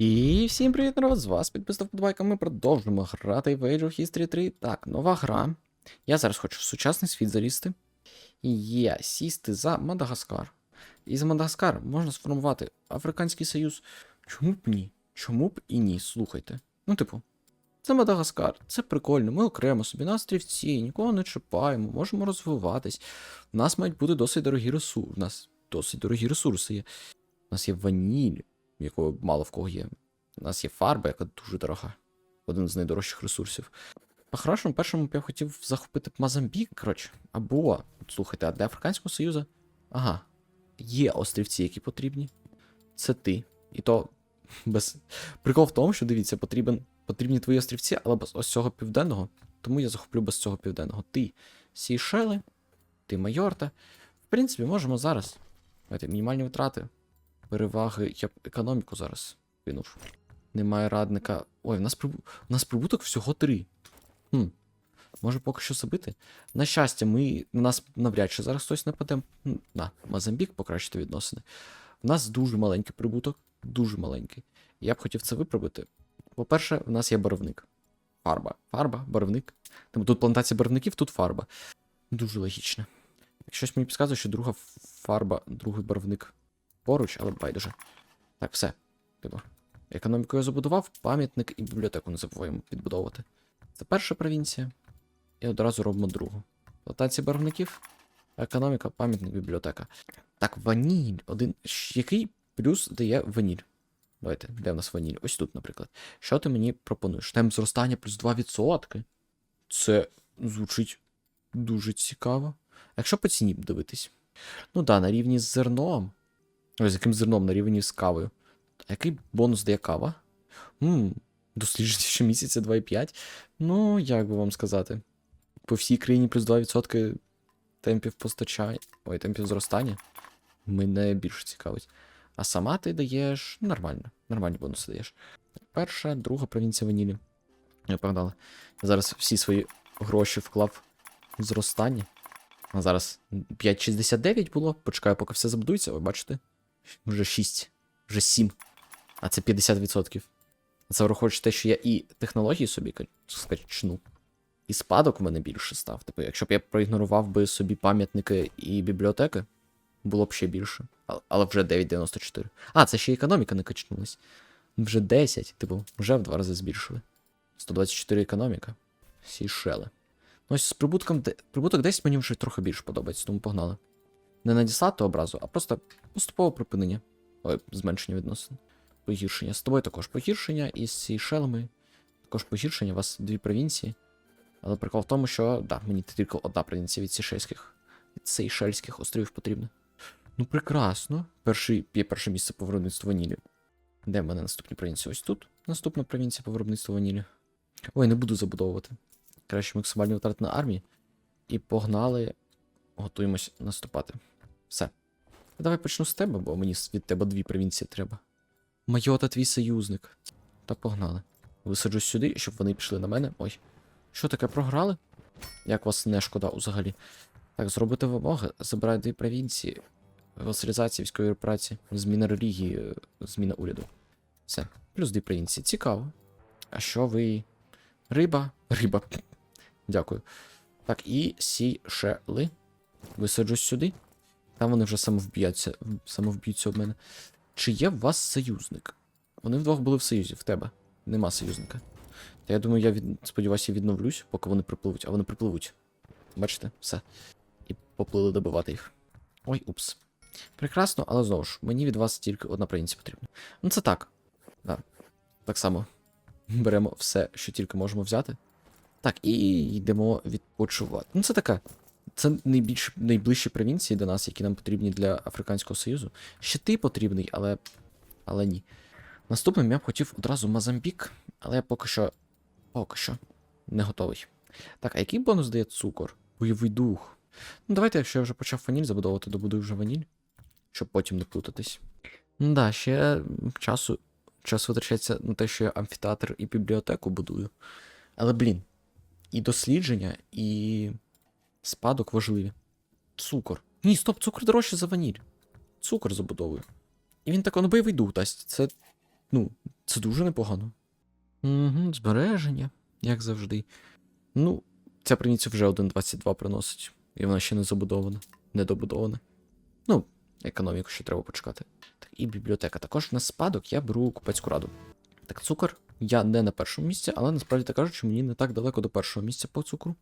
І всім привіт, народ! З вас підписав подбайка. Ми продовжуємо грати в Age of History 3. Так, нова гра. Я зараз хочу в сучасний світ залізти. Є сісти за Мадагаскар. І за Мадагаскар можна сформувати Африканський Союз. Чому б ні? Чому б і ні? Слухайте. Ну, типу, це Мадагаскар, це прикольно. Ми окремо собі на острівці, нікого не чіпаємо, можемо розвиватись. У нас мають бути досить дорогі ресурси. У нас досить дорогі ресурси є. У нас є ваніль, якого мало в кого є. У нас є фарба, яка дуже дорога. Один з найдорожчих ресурсів. По-хорошому, першому б я хотів захопити б Мозамбік, коротше. Або, слухайте, а для Африканського Союзу? Ага. Є острівці, які потрібні. Це ти. І то без. Прикол в тому, що дивіться, потрібен, потрібні твої острівці, але без ось цього південного. Тому я захоплю без цього південного. Ти Сейшели, ти Майорта. В принципі, можемо зараз. Мінімальні витрати. Переваги. Я б економіку зараз кинув. Немає радника. Ой, в нас, прибу... в нас прибуток всього три. Хм. Може поки що забити? На щастя, ми... на нас навряд чи зараз хтось нападе. На, Мозамбік покращити відносини. У нас дуже маленький прибуток, дуже маленький. Я б хотів це виправити. По-перше, в нас є барвник. Фарба. Фарба, барвник. Тому тут плантація барвників, тут фарба. Дуже логічно. Щось мені підказує, що друга фарба, другий барвник поруч, але байдуже. Так, все. Типу. Економіку я забудував, пам'ятник і бібліотеку не забуваємо підбудовувати. Це перша провінція. І одразу робимо другу. Плантація барвників, економіка, пам'ятник, бібліотека. Так, ваніль. Один. Який плюс дає ваніль? Давайте, де в нас ваніль? Ось тут, наприклад. Що ти мені пропонуєш? Темп зростання плюс 2%. Це звучить дуже цікаво. Якщо по ціні дивитись. Ну да, на рівні з зерном. Ой, з яким зерном на рівні з кавою. А який бонус дає кава? Ммм, дослідження щомісяця 2,5. Ну, як би вам сказати. По всій країні плюс 2% темпів постачання. Ой, темпів зростання. Мене більше цікавить. А сама ти даєш нормально. Нормальні бонуси даєш. Перша, друга провінція ванілі. Я погнали. Я зараз всі свої гроші вклав в зростання. А зараз 5,69 було. Почекаю, поки все забудується. Ви бачите? Вже 6, вже 7. А це 50%. А Це враховуючи те, що я і технології собі скачну. І спадок в мене більше став. Типу, якщо б я проігнорував би собі пам'ятники і бібліотеки, було б ще більше. Але вже 9,94. А, це ще економіка не качнулась. Вже 10, типу, вже в два рази збільшили. 124 економіка. Сійшели. Ну, ось з прибутком, прибуток 10 мені вже трохи більше подобається, тому погнали. Не надіслати образу, а просто поступове припинення. Ой, зменшення відносин. Погіршення. З тобою також погіршення, і з Сейшелами також погіршення. У вас дві провінції. Але прикол в тому, що да, мені тільки одна провінція від Сейшельських, від Сейшельських островів потрібна. Ну, прекрасно. Перший, є перше місце по виробництву ванілі. Де в мене наступні провінції? Ось тут. Наступна провінція по виробництву ванілі. Ой, не буду забудовувати. Краще максимальні витрати на армії. І погнали. Готуємось наступати. Все. Давай почну з тебе, бо мені від тебе дві провінції треба. Майота твій союзник. Та погнали. Висаджусь сюди, щоб вони пішли на мене. Ой. Що таке програли? Як вас не шкода взагалі? Так, зробити вимоги, забирай дві провінції, васалізація військової праці, зміна релігії, зміна уряду. Все. Плюс дві провінції. Цікаво. А що ви. Риба? Риба. Дякую. Так, і сішели. Висаджусь сюди. Там вони вже самовб'ються, самовб'ються об мене. Чи є в вас союзник? Вони вдвох були в союзі, в тебе. Нема союзника. Та я думаю, я від... сподіваюся, відновлюсь, поки вони припливуть, а вони припливуть. Бачите, все. І поплили добивати їх. Ой, упс. Прекрасно, але знову ж, мені від вас тільки одна провінція потрібна. Ну це так. Да. Так само. Беремо все, що тільки можемо взяти. Так, і йдемо відпочивати. Ну, це така. Це найбільш найближчі провінції до нас, які нам потрібні для Африканського Союзу. Ще ти потрібний, але. Але ні. Наступним я б хотів одразу Мозамбік, але я поки що. Поки що не готовий. Так, а який бонус дає цукор? Бойовий дух. Ну, давайте, якщо я вже почав ваніль забудовувати, добудую вже ваніль, щоб потім не плутатись. Ну да, ще часу. Час витрачається на те, що я амфітеатр і бібліотеку будую. Але, блін, і дослідження, і спадок важливі. Цукор. Ні, стоп, цукор дорожче за ваніль. Цукор забудовую. І він так, ну бойовий дух дасть. Це. Ну, Це дуже непогано. Угу, збереження, як завжди. Ну, ця провінція вже 1.22 приносить. І вона ще не забудована, недобудована. Ну, економіку ще треба почекати. Так, і бібліотека. Також на спадок я беру купецьку раду. Так, цукор. Я не на першому місці, але насправді так кажучи, мені не так далеко до першого місця по цукру.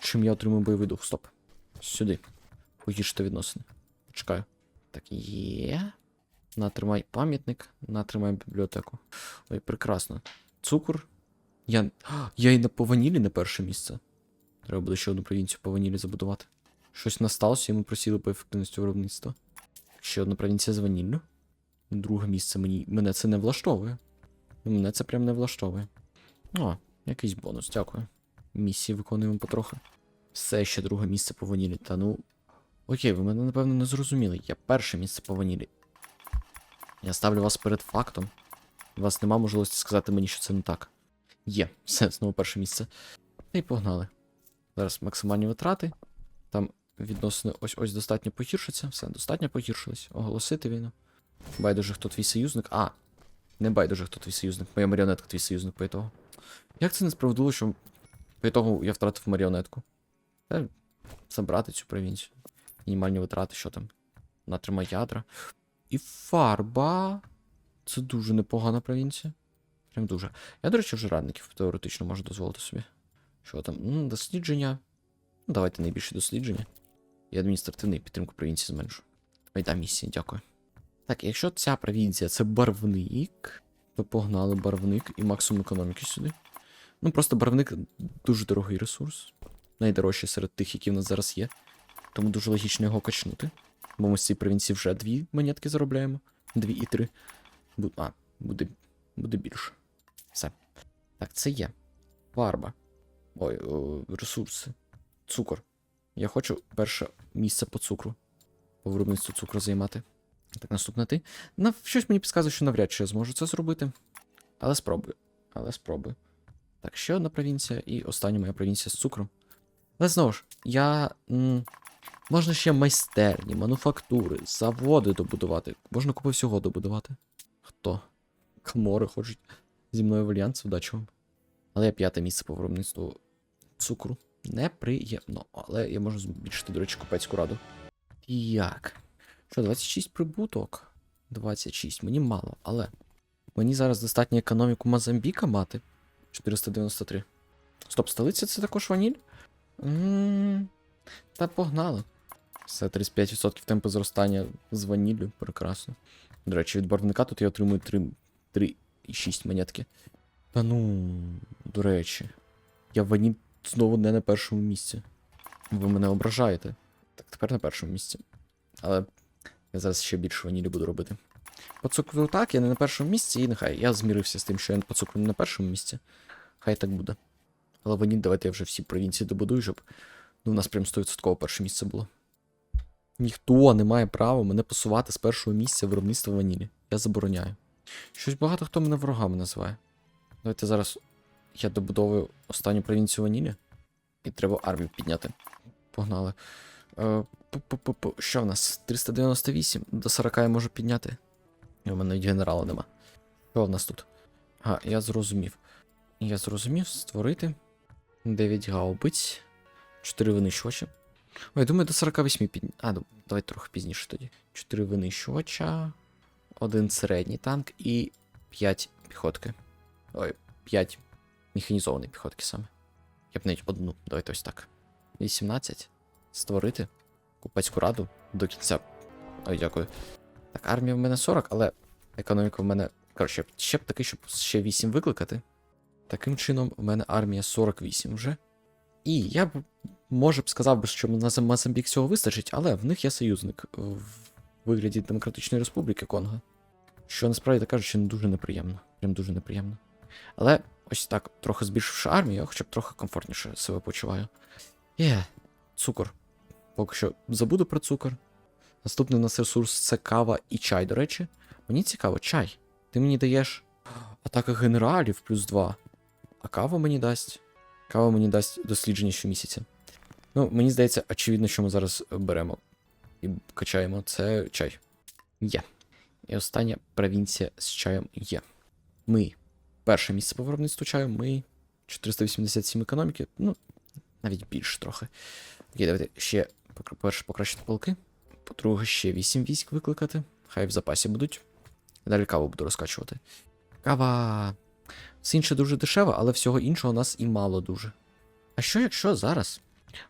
Чим я отримую бойовий дух. Стоп. Сюди. Погіршити відносини. Чекаю. Так, є. Натримай пам'ятник, натримай бібліотеку. Ой, прекрасно. Цукор. Я. Я і на по ванілі на перше місце. Треба буде ще одну провінцію по ванілі забудувати. Щось насталося, і ми просіли по ефективності виробництва. Ще одна провінція з ваніллю. Друге місце мені. Мене це не влаштовує. Мене це прям не влаштовує. О, якийсь бонус, дякую. Місії виконуємо потрохи. Все ще друге місце по ванілі. Та ну. Окей, ви мене напевно не зрозуміли. Я перше місце по ванілі. Я ставлю вас перед фактом. У вас нема можливості сказати мені, що це не так. Є, все, знову перше місце. Та й погнали. Зараз максимальні витрати. Там відносини ось ось достатньо погіршаться. Все, достатньо погіршились. Оголосити війну. Байдуже, хто твій союзник. А, не байдуже, хто твій союзник. Моя маріонетка твій союзник по ітогу. Як це несправедливо, що по ітогу я втратив маріонетку? Та забрати цю провінцію. Мінімальні витрати, що там? Натрима ядра. І фарба. Це дуже непогана провінція. Прям дуже. Я, до речі, вже радників теоретично можу дозволити собі. Що там? М, дослідження. Ну, давайте найбільше дослідження. І адміністративний підтримку провінції зменшу. Айда місія, дякую. Так, якщо ця провінція це барвник, то погнали барвник і максимум економіки сюди. Ну, просто барвник дуже дорогий ресурс. Найдорожчий серед тих, які в нас зараз є. Тому дуже логічно його качнути. Бо ми з цієї провінції вже дві монетки заробляємо. Дві і три. Бу- А, буде, буде більше. Все. Так, це є. Фарба. Ой, о, ресурси. Цукор. Я хочу перше місце по цукру. По виробництву цукру займати. Так, наступне ти. На щось мені підказує, що навряд чи я зможу це зробити. Але спробую. Але спробую. Так, ще одна провінція, і остання моя провінція з цукром. Але знову ж, я. М- можна ще майстерні, мануфактури, заводи добудувати. Можна купу всього добудувати. Хто? Комори хочуть зі мною в альянс, вдачі вам. Але я п'яте місце по виробництву цукру. Неприємно. Але я можу збільшити, до речі, купецьку раду. Як? Що, 26 прибуток? 26. Мені мало, але. Мені зараз достатньо економіку Мозамбіка мати. 493. Стоп, столиця це також ваніль? м Та погнали. Все, 35% темпу зростання з ваніллю. Прекрасно. До речі, від барвника тут я отримую 3, 3,6 монетки. Та ну, до речі, я ваніль знову не на першому місці. Ви мене ображаєте. Так, тепер на першому місці. Але я зараз ще більше ванілі буду робити. По цукру так, я не на першому місці, і нехай. Я змірився з тим, що я по цукру не на першому місці. Хай так буде. Але ваніль, давайте я вже всі провінції добудую, щоб ну, у нас прям 100% перше місце було. Ніхто не має права мене посувати з першого місця виробництва ванілі. Я забороняю. Щось багато хто мене ворогами називає. Давайте зараз я добудовую останню провінцію ванілі. І треба армію підняти. Погнали. Е. Що в нас? 398. До 40 я можу підняти. У мене навіть генерала нема. Що в нас тут? А, я зрозумів. Я зрозумів створити 9 гаубиць, 4 винищувача. Ой, думаю, до 48 під... А, ну, давай трохи пізніше тоді. 4 винищувача, один середній танк і 5 піхотки. Ой, 5 механізованої піхотки саме. Я б навіть одну, давайте ось так. 18. Створити купецьку раду до кінця. Ой, дякую. Так, армія в мене 40, але економіка в мене. Коротше, ще б таки, щоб ще 8 викликати. Таким чином, в мене армія 48 вже. І я б, може б сказав би, що на Мозамбік цього вистачить, але в них є союзник в вигляді Демократичної Республіки Конго. Що насправді так кажучи, дуже неприємно. Прям дуже неприємно. Але ось так, трохи збільшивши армію, хоча б трохи комфортніше себе почуваю. Є, цукор. Поки що забуду про цукор. Наступний у нас ресурс це кава і чай, до речі. Мені цікаво, чай. Ти мені даєш атака генералів плюс 2. А кава мені дасть. Кава мені дасть дослідження щомісяця. Ну, мені здається, очевидно, що ми зараз беремо і качаємо. Це чай. Є. І остання провінція з чаєм є. Ми перше місце по виробництву чаю, ми 487 економіки, ну, навіть більше трохи. Окей, давайте ще перше покращити полки. По-друге, ще 8 військ викликати. Хай в запасі будуть. Далі каву буду розкачувати. Кава. Все інше дуже дешево, але всього іншого у нас і мало дуже. А що якщо зараз?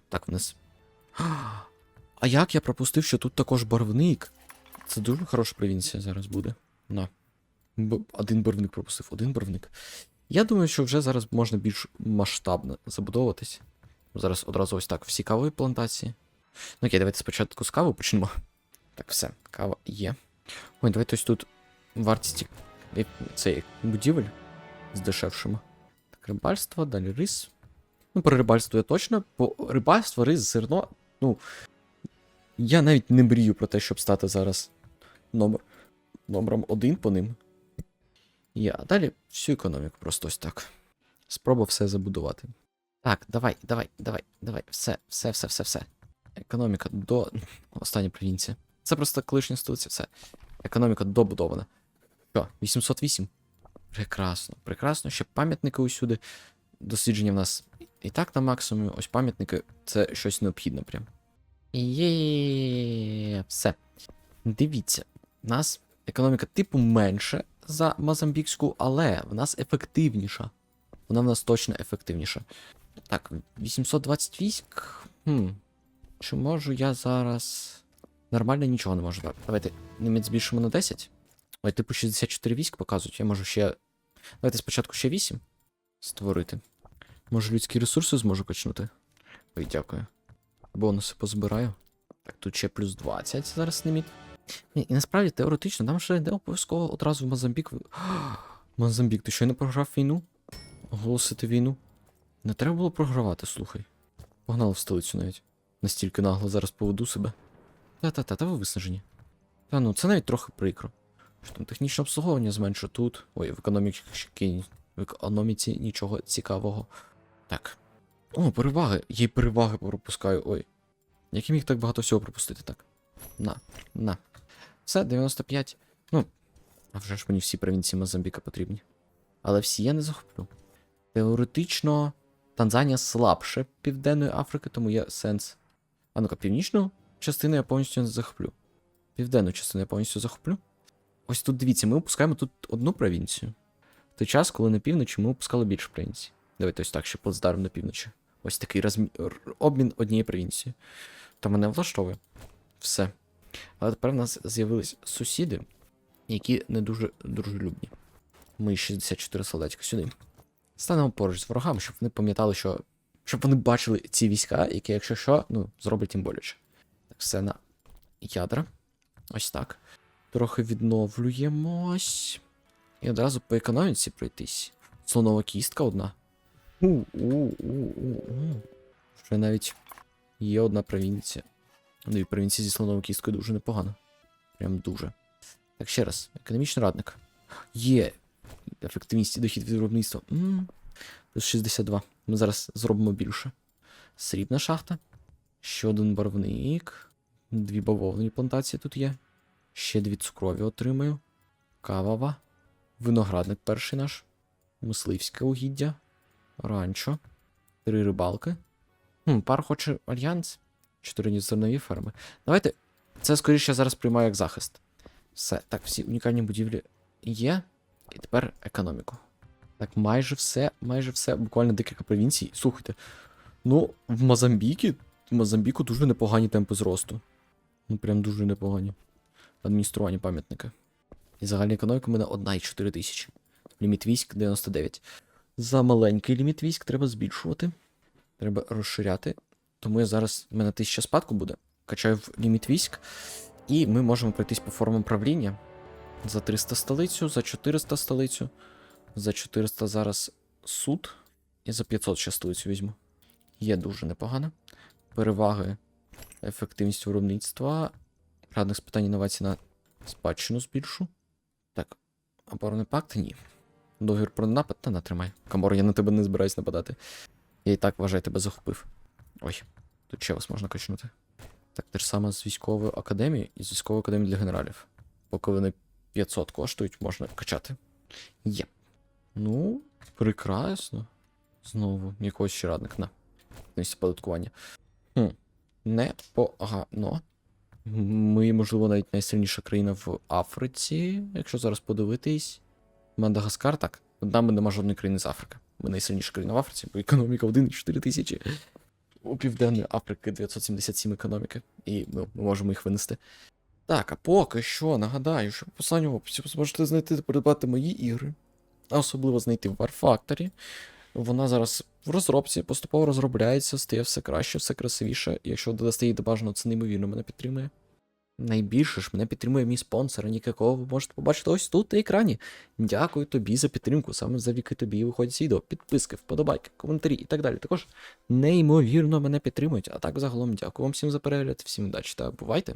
Так, в нас. А як я пропустив, що тут також барвник? Це дуже хороша провінція зараз буде. На. Один барвник пропустив, один барвник. Я думаю, що вже зараз можна більш масштабно забудовуватись. Зараз одразу ось так всі кавові плантації. Ну окей, давайте спочатку з кави почнемо. Так, все, кава є. Ой, давайте ось тут вартість цей будівель здешевшимо. Так, рибальство, далі рис. Ну, про рибальство я точно. По рибальство, рис, зерно. Ну. Я навіть не мрію про те, щоб стати зараз номер, номером один по ним. Я. А далі всю економіку просто ось так. Спробував все забудувати. Так, давай, давай, давай, давай. Все, все, все, все, все. Економіка до. Остання провінція. Це просто колишня столиця, все. Економіка добудована. Що, 808? Прекрасно, прекрасно. Ще пам'ятники усюди. Дослідження в нас і так на максимумі. Ось пам'ятники це щось необхідне прям. Є, все. Дивіться, в нас економіка типу менше за Мозамбікську, але в нас ефективніша. Вона в нас точно ефективніша. Так, 820 військ. Хм. Чи можу я зараз. Нормально нічого не можу. Давайте ліміт збільшимо на 10. Ой, типу 64 військ показують. Я можу ще. Давайте спочатку ще 8 створити. Може людські ресурси зможу качнути. Ой, дякую. Бонуси позбираю. Так, тут ще плюс 20 зараз ліміт. Ні, і насправді теоретично, нам ще йде обов'язково одразу в Мозамбік. Мозамбік, ти що не програв війну? Оголосити війну? Не треба було програвати, слухай. Погнали в столицю навіть. Настільки нагло зараз поведу себе. Та-та-та, та ви виснажені. Та ну, це навіть трохи прикро. Що там технічне обслуговування зменшу тут. Ой, в економіці, в економіці нічого цікавого. Так. О, переваги. Є й переваги пропускаю. Ой. Як я міг так багато всього пропустити, так. На, на. Все, 95. Ну, а вже ж мені всі провінції Мозамбіка потрібні. Але всі я не захоплю. Теоретично, Танзанія слабше Південної Африки, тому є сенс. А ну-ка, північну частину я повністю захоплю. Південну частину я повністю захоплю. Ось тут дивіться, ми опускаємо тут одну провінцію. В той час, коли на півночі ми опускали більше провінцій. Давайте ось так, ще плацдарм на півночі. Ось такий розмі... обмін однієї провінції. Та мене влаштовує. Все. Але тепер в нас з'явились сусіди, які не дуже дружелюбні. Ми 64 солдатика сюди. Станемо поруч з ворогами, щоб вони пам'ятали, що. Щоб вони бачили ці війська, які, якщо що, ну, зроблять їм боляче. Так, все на ядра. Ось так. Трохи відновлюємось. І одразу по економіці пройтись. Слонова кістка одна. У-у-у-у-у. Вже навіть є одна провінція. Ну і провінція зі слоновою кісткою дуже непогано. Прям дуже. Так, ще раз, економічний радник. Є ефективність і дохід від виробництва. м Плюс 62. Ми зараз зробимо більше. Срібна шахта. Ще один барвник. Дві бавовні плантації тут є. Ще дві цукрові отримаю. Кавова. Виноградник перший наш. Мисливське угіддя. Ранчо. Три рибалки. Хм, пар хоче альянс. Чотири зернові ферми. Давайте. Це скоріше зараз приймаю як захист. Все. Так, всі унікальні будівлі є. І тепер економіку. Так, майже все, майже все. Буквально декілька провінцій. Слухайте. Ну, в Мозамбікі. В Мозамбіку дуже непогані темпи зросту. Ну, прям дуже непогані. Адміністрування пам'ятника. І загальна економіка в мене 1,4 тисячі. Ліміт військ 99. За маленький ліміт військ треба збільшувати. Треба розширяти. Тому я зараз. в мене 1000 спадку буде. Качаю в ліміт військ. І ми можемо пройтись по формам правління. За 300 столицю, за 400 столицю. За 400 зараз суд. І за 500 ще столицю візьму. Є дуже непогано. Переваги, ефективність виробництва. Радних з питань інновацій на спадщину збільшу. Так, оборонний пакт? Ні. Договір про напад та натримай. Камор, я на тебе не збираюсь нападати. Я і так вважаю, тебе захопив. Ой, тут ще вас можна качнути. Так, те ж саме з військовою академією і з військовою академією для генералів. Поки вони 500 коштують, можна качати. Є. Ну, прекрасно. Знову якогось ще радник на місці податкування. Хм, непогано. Ми, можливо, навіть найсильніша країна в Африці, якщо зараз подивитись. Мадагаскар, так. Над нами нема жодної країни з Африки. Ми найсильніша країна в Африці, бо економіка 1,4 тисячі. У Південної Африки 977 економіки, і ми, ми можемо їх винести. Так, а поки що нагадаю, що в посланні в описі ви зможете знайти та придбати мої ігри, особливо знайти в Factory. Вона зараз в розробці поступово розробляється, стає все краще, все красивіше. Якщо додасте їй бажано, це неймовірно мене підтримує. Найбільше ж мене підтримує мій спонсор, якого ви можете побачити ось тут на екрані. Дякую тобі за підтримку. Саме завдяки тобі виходять відео, підписки, вподобайки, коментарі і так далі. Також неймовірно мене підтримують. А так загалом дякую вам всім за перегляд, всім удачі та бувайте!